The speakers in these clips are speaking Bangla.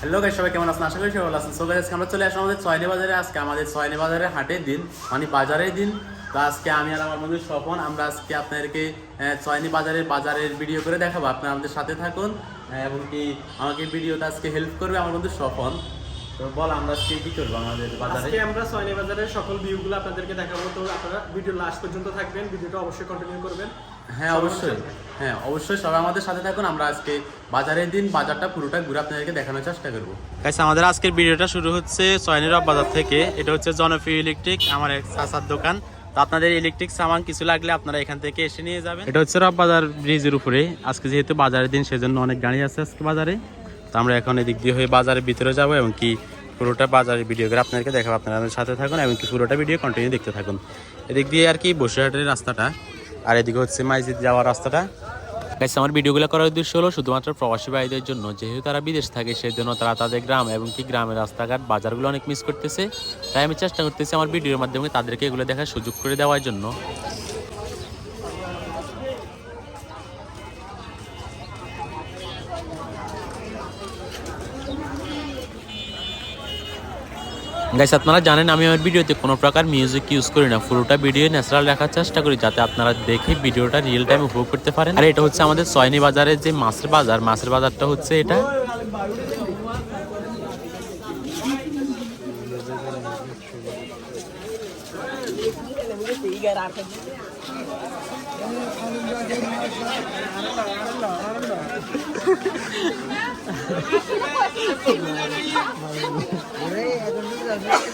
হ্যালো গাইস সবাই কেমন আছেন? আশা করি সবাই ভালো আছেন। সো গাইস আজকে আমরা চলে আসলাম আমাদের চয়নি বাজারে। আজকে আমাদের চয়নি বাজারে হাটের দিন মানে বাজারের দিন। তো আজকে আমি আর আমার বন্ধু স্বপন আমরা আজকে আপনাদেরকে চয়নি বাজারের বাজারের ভিডিও করে দেখাবো। আপনারা আমাদের সাথে থাকুন এবং কি আমাকে ভিডিওটা আজকে হেল্প করবে আমার বন্ধু স্বপন। তো বল আমরা আজকে কি করব আমাদের বাজারে? আজকে আমরা সয়নি বাজারের সকল ভিউগুলো আপনাদেরকে দেখাবো। তো আপনারা ভিডিও লাস্ট পর্যন্ত থাকবেন। ভিডিওটা অবশ্যই কন্টিনিউ করবেন। হ্যাঁ অবশ্যই। হ্যাঁ অবশ্যই সবাই আমাদের সাথে থাকুন। আমরা আজকে বাজারের দিন, বাজারটা পুরোটা ঘুরে আপনাদেরকে দেখানোর চেষ্টা করব। গাইস আমাদের আজকের ভিডিওটা শুরু হচ্ছে সয়নির বাজার থেকে। এটা হচ্ছে জনপ্রিয় ইলেকট্রিক আমার এক চাচার দোকান। আপনাদের ইলেকট্রিক সামান কিছু লাগলে আপনারা এখান থেকে এসে নিয়ে যাবেন। এটা হচ্ছে রব বাজার ব্রিজের উপরে। আজকে যেহেতু বাজারের দিন, সেজন্য অনেক গাড়ি আছে আজকে বাজারে। তো আমরা এখন এদিক দিয়ে হয়ে বাজারের ভিতরে যাব এবং কি পুরোটা বাজারের ভিডিও করে আপনাদেরকে দেখাবো। আপনারা সাথে থাকুন এবং কি পুরোটা ভিডিও কন্টিনিউ দেখতে থাকুন। এদিক দিয়ে আর কি বসিরহাটের রাস্তাটা। আর এদিকে হচ্ছে মাইজিদ যাওয়ার রাস্তাটা। গাইস আমার ভিডিওগুলো করার উদ্দেশ্য হলো শুধুমাত্র প্রবাসী ভাইদের জন্য। যেহেতু তারা বিদেশ থাকে সেই জন্য তারা তাদের গ্রাম এবং কি গ্রামের রাস্তাঘাট, বাজারগুলো অনেক মিস করতেছে। তাই আমি চেষ্টা করতেছি আমার ভিডিওর মাধ্যমে তাদেরকে এগুলো দেখার সুযোগ করে দেওয়ার জন্য। গাইস আপনারা জানেন আমি আমার ভিডিওতে কোনো প্রকার মিউজিক ইউজ করি না। পুরোটা ভিডিও ন্যাচারাল রাখার চেষ্টা করি যাতে আপনারা দেখে ভিডিওটা রিয়েল টাইম উপভোগ করতে পারেন। আর এটা হচ্ছে আমাদের সয়নি বাজারের যে মাছের বাজার মাছের বাজারটা হচ্ছে এটা।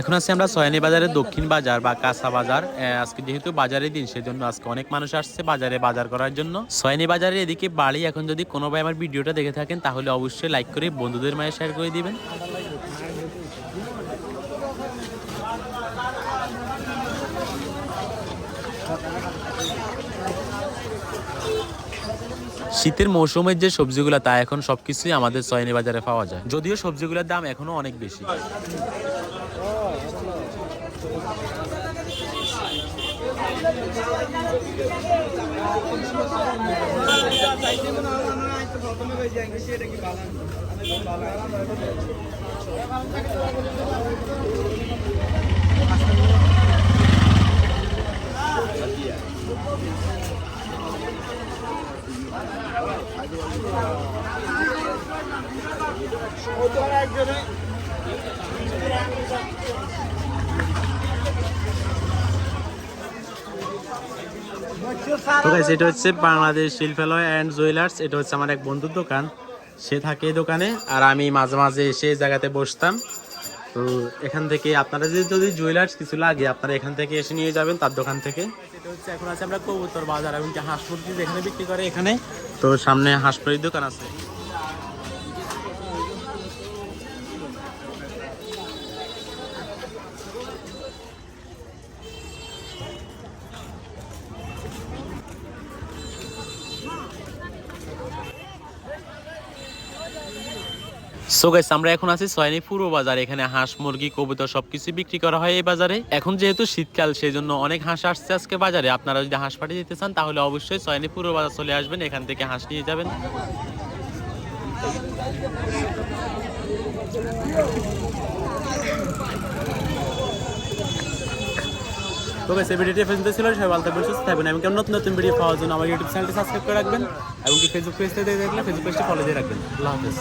এখন আছি আমরা সয়ানি বাজারের দক্ষিণ বাজার বা কাঁচা বাজার। আজকে যেহেতু বাজারের দিন, সেজন্য আজকে অনেক মানুষ আসছে বাজারে বাজার করার জন্য। সয়ানি বাজারের এদিকে বাড়ি, এখন যদি কোনো ভাই আমার ভিডিওটা দেখে থাকেন, তাহলে অবশ্যই লাইক করে বন্ধুদের মাঝে শেয়ার করে দিবেন। শীতের মৌসুমের যে সবজিগুলো, তা এখন সবকিছুই আমাদের সয়নি বাজারে পাওয়া যায়। যদিও সবজিগুলোর দাম এখনও অনেক বেশি। O dönem göre তো গাইস এটা হচ্ছে বাংলাদেশ শিল্পালয় অ্যান্ড জুয়েলার্স এটা হচ্ছে আমার এক বন্ধুর দোকান। সে থাকে এই দোকানে আর আমি মাঝে মাঝে এসে জায়গাতে বসতাম। তো এখান থেকে আপনারা যদি যদি জুয়েলার্স কিছু লাগে আপনারা এখান থেকে এসে নিয়ে যাবেন তার দোকান থেকে। এটা হচ্ছে এখন আছে আমরা কবুতর বাজার এবং হাঁস মুরগি যেখানে বিক্রি করে এখানে। তো সামনে হাঁস মুরগির দোকান আছে। সো আমরা এখন আছি সয়নি পুরো বাজার, এখানে হাঁস, মুরগি, কবুতর সবকিছু বিক্রি করা হয় এই বাজারে। এখন যেহেতু শীতকাল সেই জন্য অনেক হাঁস আসছে আজকে বাজারে। আপনারা যদি হাঁস পাঠিয়ে দিতে চান, তাহলে অবশ্যই সয়নি পুরো বাজার চলে আসবেন, এখান থেকে হাঁস নিয়ে যাবেন। তো এই ভিডিওটি পর্যন্ত ছিল। সবাই ভালো থাকবেন, সুস্থ থাকবেন। নতুন নতুন ভিডিও পাওয়ার জন্য আমার ইউটিউব চ্যানেলটি সাবস্ক্রাইব করে রাখবেন। এবং ফেসবুক পেজটা দেখলে ফেসবুক পেজটি ফলো দিয়ে রাখবেন। আল্লাহ হাফেজ।